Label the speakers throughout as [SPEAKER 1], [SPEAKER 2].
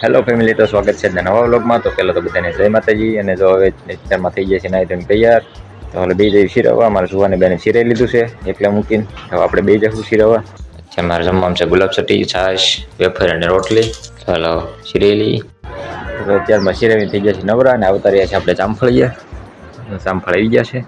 [SPEAKER 1] Hello family તો સ્વાગત છે નવા વ્લોગમાં તો પહેલાં તો બધાને જય માતાજી. અને જો હવે અત્યારમાં થઈ જશે નાઈ ધોઈને તૈયાર, તો હવે બે જઈ શીરવવા. અમારા સુવાને બેને શીરાઈ લીધું છે એટલે મૂકીને. હવે આપણે બે જશું શીરવવા. અચ્છા, મારે જમવામાં છે ગુલાબ ચટી છાશ, વેફર અને રોટલી. ચાલો શીરેલી તો અત્યારમાં શીરાવી થઈ છે નવરા અને આવતા રહ્યા છે આપણે જામફળિયા જામફળ આવી ગયા છે.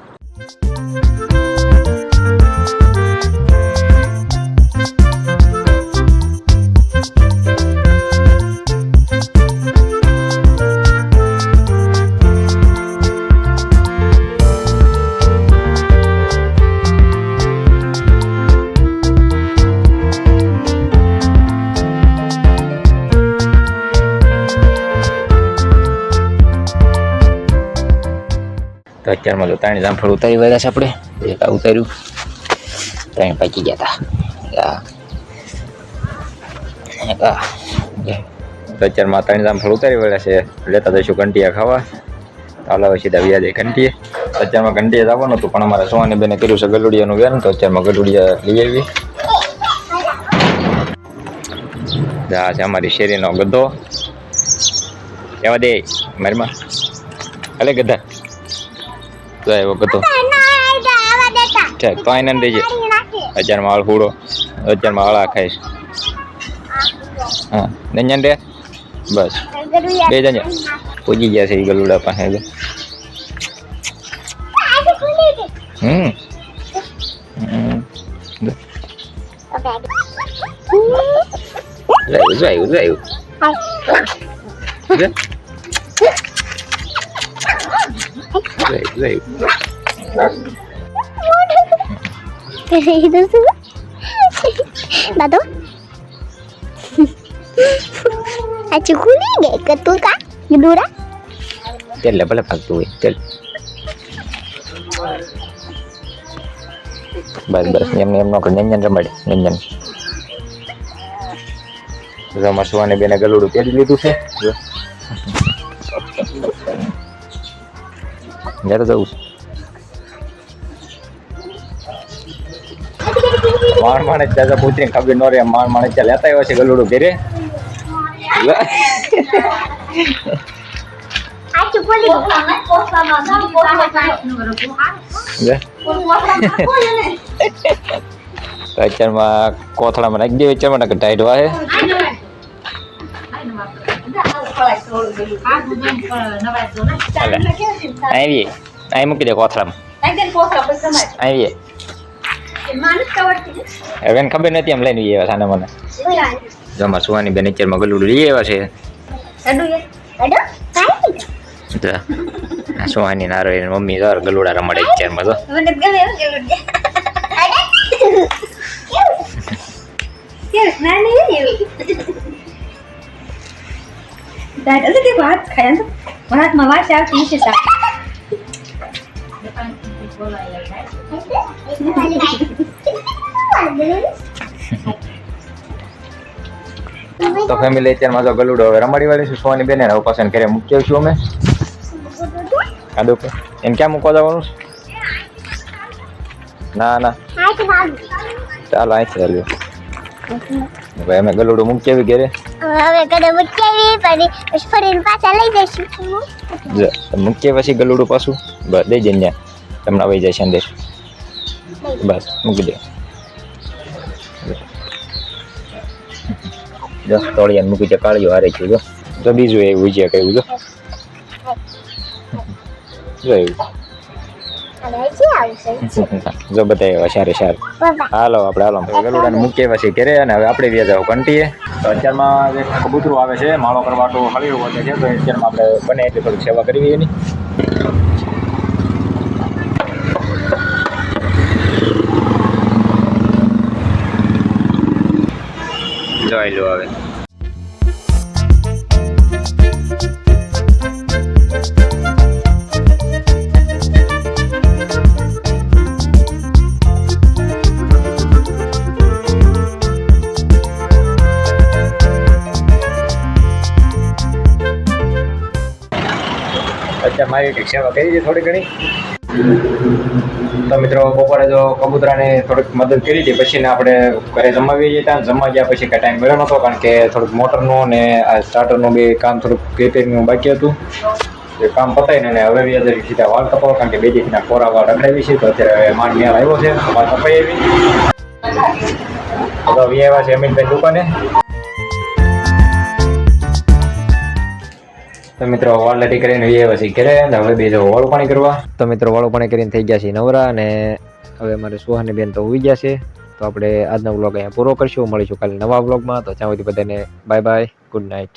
[SPEAKER 1] અત્યારમાં તો ત્રણ જામફળ ઉતારી વાળ્યા છે આપણે. એક આ ઉતાર્યું. ત્રણ પાકી ગયા હતા તો અત્યારમાં ત્રણ જામફળ ઉતારી વળ્યા છે. લેતા જઈશું ઘંટિયા ખાવા. ચાલો સીધા વ્યાજે ઘંટીએ અત્યારમાં ઘંટીએ જવાનું હતું, પણ અમારા સોવાની બેને કર્યું છે ગલુડિયાનું વેન તો અત્યારમાં ગલુડિયા લઈ આવી. આ છે અમારી શેરીનો ગધો. એવા દે? મારીમાં. અલે ગધા. તો આવ્યો ઠીક તો આઈને દેજે અજાર માળ હુડો અત્યારમાં હળા ખાઈશ હા નંજન રે બસ બે જણ પૂજી ગયા છે એ ગલુડા પાસે. હમ હમ. જો. જો જો આવ્યું.
[SPEAKER 2] itu semua Dato Acu kuning gak ketul kak Gedura
[SPEAKER 1] તેલ લે ભલે ભાગતું હોય તેલ બસ બસ. એમને એમ નો કર નંજન રમાડે નંજન જો મસવાને બેને ગલુડું પહેરી લીધું છે. જ્યારે જવું છે. માણ માણે દાદા પુત્રી ખબર ન રહે માણ માણે ચાલ લેતા આવ્યો છે ગલુડું ઘેરે. અત્યારમાં કોથળામાં નાખી દે અત્યારમાં ટાઈટ વાહે. આવી અહીં મૂકી દે કોથળામાં. આવી હવે ખબર નથી એમ લઈને સાને મને. જો સુવાની બેન અત્યારમાં ગલુડું લઈ આવ્યા છે. સુવાની નારો મમ્મી જો ગલુડા રમાડે અત્યારમાં તો.
[SPEAKER 3] દાદા કે વાત ખાયા? તો ભાતમાં વાસ આવતી છે
[SPEAKER 1] તો ફેમિલી અત્યારમાં જો ગલુડો હવે રમાડી વાળી છે, સોની બેન હવે પાછા કરે મૂકી આવશું અમે. કાદો પર એને ક્યાં મૂકવા જવાનું છે? ના ના. ચાલો અહીંથી હાલ્યો ભાઈ અમે ગલુડું મૂકી આવી ઘરે.
[SPEAKER 2] હવે કદે બચાવી પડી પછી ફરીને પાછા લઈ જઈશું.
[SPEAKER 1] જો મૂકીએ પછી ગલુડું પાછું. બસ દઈ જઈને ત્યાં તમને વહી જાય છે અંદર. બસ મૂકી દે. જો તળિયાને મૂકી દે કાળીઓ હારે છે જો. જો બીજું એવું વિજય કર્યું જો. જો એવું. જો બધાય એવા સારી સારું. હાલો આપણે હાલો. ગલુડાને મૂકીએ પછી ઘેરે અને હવે આપણે વ્યાજ જાવ કંટીએ. તો અત્યારમાં જે કબૂતરું આવે છે માળો કરવાટો હળીઓ વધે છે તો અત્યારમાં આપણે બને એટલી થોડીક સેવા કરવી એની. જોઈ લો હવે મારી સેવા કરી છે થોડી ઘણી. તો મિત્રો, બપોરે જો કબૂતરાને થોડીક મદદ કરી હતી, પછી આપણે ઘરે જમાવી જતા અને જમવા ગયા પછી કાંઈ ટાઈમ મળ્યો નહોતો, કારણ કે થોડુંક મોટરનું ને આ સ્ટાર્ટરનું બી કામ થોડુંક રિપેરિંગનું બાકી હતું. એ કામ પતાવીને ને હવે બી અત્યારે સીધા વાળ કપાવો કારણ કે બે દીકરીના કોરા વાળ રખડાવી છે. તો અત્યારે માંડ મેળ આવ્યો છે વાળ કપાઈ આવી હવે આવ્યા છે અમિતભાઈ દુકાને. તો મિત્રો લટી કરીને વી પછી ઘરે હવે બે વાળું પાણી કરવા. તો મિત્રો, વાળું પાણી કરીને થઈ ગયા છે નવરા અને હવે અમારે સુહાની બેન તો ઉઈ ગયા છે. તો આપણે આજનો વ્લોગ અહીંયા પૂરો કરશું. મળીશું કાલે નવા વ્લોગમાં તો ત્યાં સુધી બધાને બાય બાય ગુડ નાઇટ